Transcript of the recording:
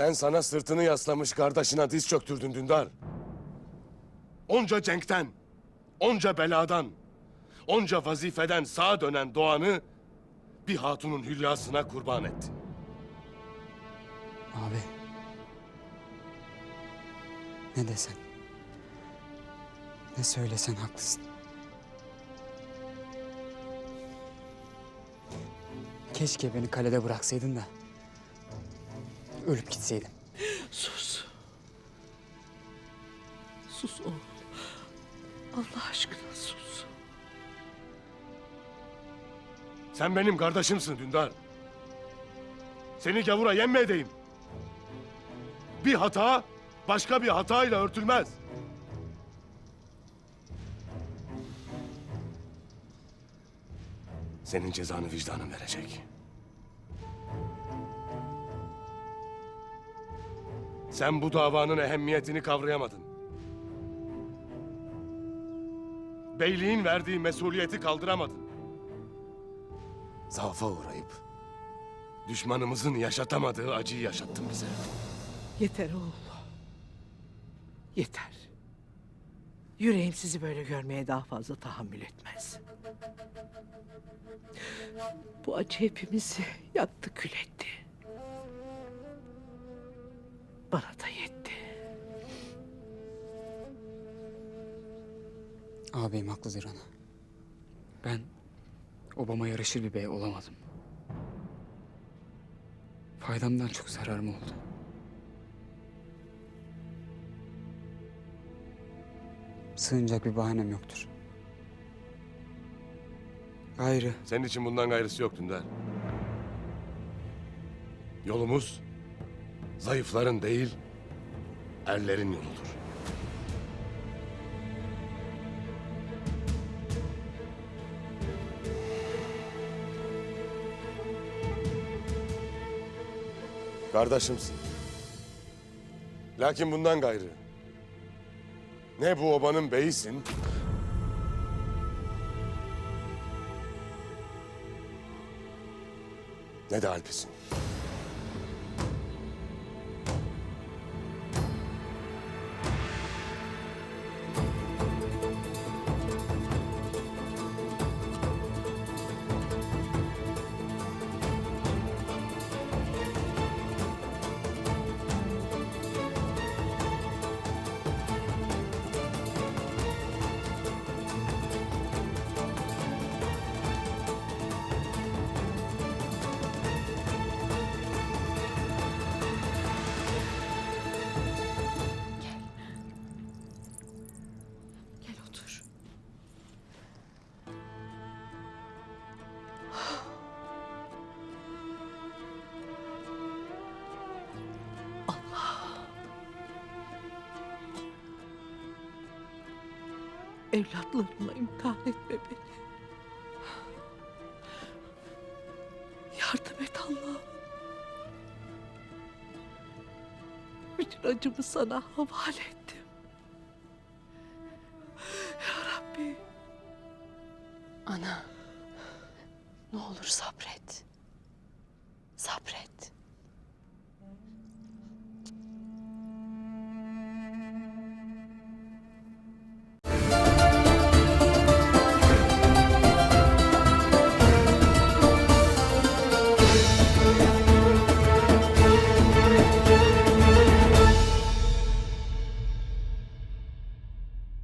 Sen sana sırtını yaslamış kardeşine diz çöktürdün Dündar. Onca cenkten, onca beladan, onca vazifeden sağa dönen Doğan'ı bir hatunun hülyasına kurban ettin. Abi. Ne desen. Ne söylesen haklısın. Keşke beni kalede bıraksaydın da ölüp gitseydim. Sus. Sus oğlum. Allah aşkına sus. Sen benim kardeşimsin Dündar. Seni gavura yenme edeyim. Bir hata başka bir hatayla örtülmez. Senin cezanı vicdanın verecek. Sen bu davanın ehemmiyetini kavrayamadın. Beyliğin verdiği mesuliyeti kaldıramadın. Zaafa uğrayıp düşmanımızın yaşatamadığı acıyı yaşattın bize. Yeter oğlum. Yeter. Yüreğim sizi böyle görmeye daha fazla tahammül etmez. Bu acı hepimizi yaktı kül etti. Bana da yetti. Ağabeyim haklıdır ana. Ben obama yaraşır bir bey olamadım. Faydamdan çok zararım oldu. Sığınacak bir bahanem yoktur. Gayrı Senin için bundan gayrısı yok Dündar. Yolumuz zayıfların değil, erlerin yoludur. Kardeşimsin. Lakin bundan gayrı. Ne bu obanın beyisin, ne de Alp'isin. Evlatlarımla imtihan etme beni. Yardım et Allah'ım. Bütün acımı sana havale ettim. Ya Rabbi. Ana. Ne olur sabret.